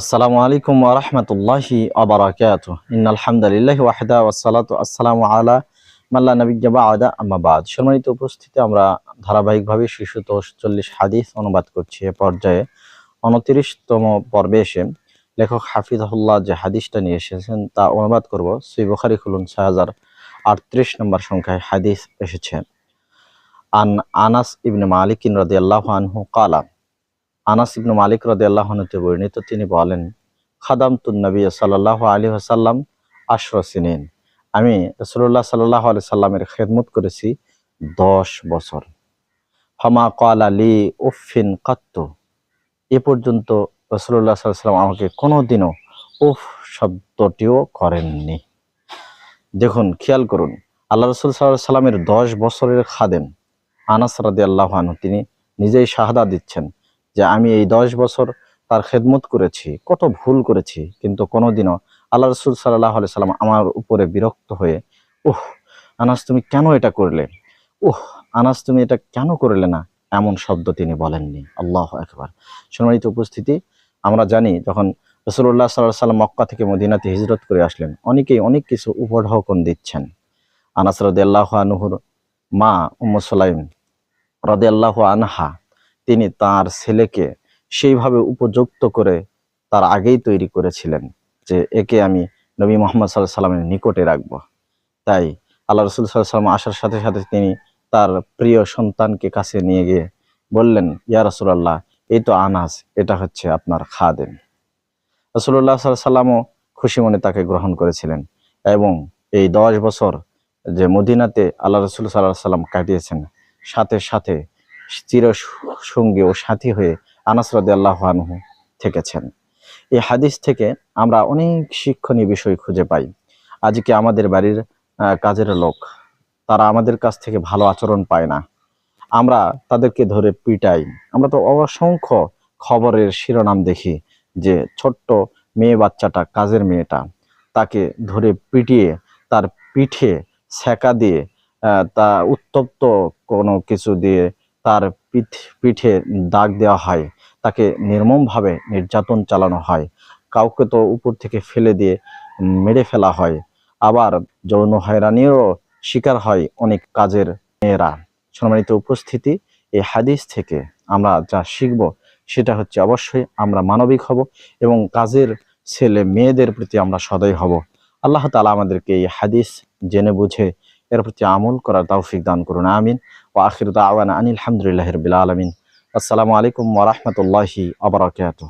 আসসালামু আলাইকুম ওরহমতুল্লাহি আবরাকাত ইন্নাল হামদুলিল্লাহি ওয়াহদা ওয়াসসালাতু আসসালামু আলা মাল্লা নবিয়্যা বা'দা। আম্মা বাদ। সম্মানিত উপস্থিতি আমরা ধারাবাহিকভাবে শিশুত চল্লিশ হাদিস অনুবাদ করছি এ পর্যায়ে। উনত্রিশতম পর্বে এসে লেখক হাফিজাহুল্লাহ যে হাদিসটা নিয়ে এসেছেন তা অনুবাদ করব। সই বুখারি খুলুন ছয় হাজার আটত্রিশ নম্বর সংখ্যায় হাদিস এসেছে। আন আনাস ইবনে মালিকিন রাদিয়াল্লাহু আনহু কালা আনাস ইবনু মালিক রদে আল্লাহনতে বর্ণিত, তিনি বলেন খাদাম তুন নবী সাল্লাহ আলী আসাল্লাম আশরসিনিন আমি রসুল্লাহ সাল্লাহ আলি সাল্লামের খেদমত করেছি দশ বছর। ফমা কাল আলী উফিন কাত্তু। এ পর্যন্ত রসুল্লাহ সাল্লাম আমাকে কোনোদিনও উফ শব্দটিও করেননি। দেখুন, খেয়াল করুন, আল্লাহ রসুল সাল্লাহ সাল্লামের দশ বছরের খাদেম আনাস রাদি আল্লাহ আনহু, তিনি নিজেই শাহাদা দিচ্ছেন। যে আমি এই দশ বছর তার খেদমত করেছি, কত ভুল করেছি, কিন্তু কোনোদিনও আল্লাহ রসুল সাল্লাহ সাল্লাম আমার উপরে বিরক্ত হয়ে, উহ, আনাস তুমি কেন এটা করলে? উহ, আনাস তুমি এটা কেন করলে না? এমন শব্দ তিনি বলেননি। আল্লাহ একবার সম্মানিত উপস্থিতি, আমরা জানি যখন রসুল্লাহ সাল্লাহ সাল্লাম মক্কা থেকে মদিনাতে হিজরত করে আসলেন, অনেকেই অনেক কিছু উপঢৌকন দিচ্ছেন। আনাস রদে আল্লাহ আনহুর মা উম্মু সালাইম রদে আল্লাহ আনহা তিনি তার ছেলেকে সেইভাবে উপযুক্ত করে তার আগেই তৈরি করেছিলেন যে একে আমি নবী মোহাম্মদ সাল্লাহ সাল্লামের নিকটে রাখব। তাই আল্লাহ রসুল সাল্লাহ সাল্লাম আসার সাথে সাথে তিনি তার প্রিয় সন্তানকে কাছে নিয়ে গিয়ে বললেন, ইয়া রসুল্লাহ এই তো আনাস, এটা হচ্ছে আপনার খাদেম। রসুল্লাহ সাল্লাহ সাল্লামও খুশি মনে তাকে গ্রহণ করেছিলেন এবং এই দশ বছর যে মদিনাতে আল্লাহ রসুল সাল্লাহ সাল্লাম কাটিয়েছেন, সাথে সাথে চির সঙ্গী ও সাথী হয়ে আনাস রাদে আল্লাহ আনহু থেকেছেন। এই হাদিস থেকে আমরা অনেক শিক্ষণীয় বিষয় খুঁজে পাই। আজকে আমাদের বাড়ির কাজের লোক, তারা আমাদের কাছ থেকে ভালো আচরণ পায় না। আমরা তাদেরকে ধরে পিটাই। আমরা তো অসংখ্য খবরের শিরোনাম দেখি যে ছোট্ট মেয়ে বাচ্চাটা, কাজের মেয়েটা, তাকে ধরে পিটিয়ে, তার পিঠে সেকা দিয়ে তা উত্তপ্ত কোনো কিছু দিয়ে তার পিঠ, পিঠে দাগ দেওয়া হয়। তাকে নির্মমভাবে নির্যাতন চালানো হয়। কাউকে তো উপর থেকে ফেলে দিয়ে মেরে ফেলা হয়। আবার যৌন হয়রানিরও শিকার হয় অনেক কাজের মেয়েরা। সম্মানিত উপস্থিতি, এই হাদিস থেকে আমরা যা শিখব, সেটা হচ্ছে অবশ্যই আমরা মানবিক হব এবং কাজের ছেলে মেয়েদের প্রতি আমরা সদয় হব। আল্লাহ তালা আমাদেরকে এই হাদিস জেনে বুঝে এর প্রতি আমল করার তৌফিক দান করুন, আমিন। ও আখির দাওয়ান আনিল হামদুলিল্লাহ রবিল আলমিন। আসসালামু আলাইকুম ওরহমতুল্লাহি আবরাকাত